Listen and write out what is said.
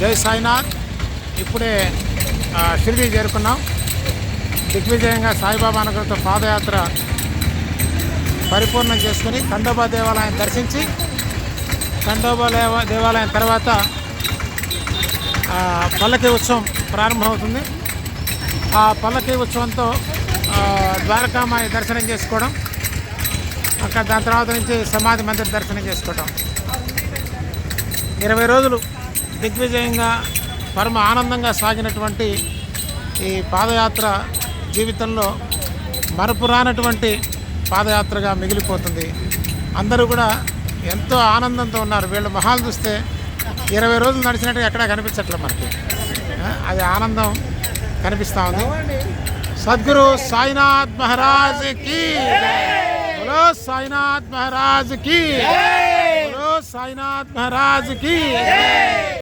జై సాయినాథ్. ఇప్పుడే షిరిడి చేరుకున్నాం. దిగ్విజయంగా సాయిబాబా అనుగ్రహంతో పాదయాత్ర పరిపూర్ణం చేసుకుని ఖండోబా దేవాలయం దర్శించి ఖండోబా దేవాలయం తర్వాత పల్లకీ పల్లకి ఉత్సవం ప్రారంభమవుతుంది. ఆ పల్లకి ఉత్సవంతో ద్వారకామాయి దర్శనం చేసుకోవడం అక్కడ దాని తర్వాత నుంచి సమాధి మందిర్ దర్శనం చేసుకోవడం. ఇరవై రోజులు దిగ్విజయంగా పరమ ఆనందంగా సాగినటువంటి ఈ పాదయాత్ర జీవితంలో మరపురానటువంటి పాదయాత్రగా మిగిలిపోతుంది. అందరూ కూడా ఎంతో ఆనందంతో ఉన్నారు. వీళ్ళు మొహాలు చూస్తే ఇరవై రోజులు నడిచినట్టుగా ఎక్కడా కనిపించట్లేదు మనకి. అది ఆనందం కనిపిస్తూ ఉంది. సద్గురు సాయినాథ్ మహారాజ్కి బోలో సాయినాథ్ మహారాజ్కి బోలో సాయినాథ్ మహారాజ్కి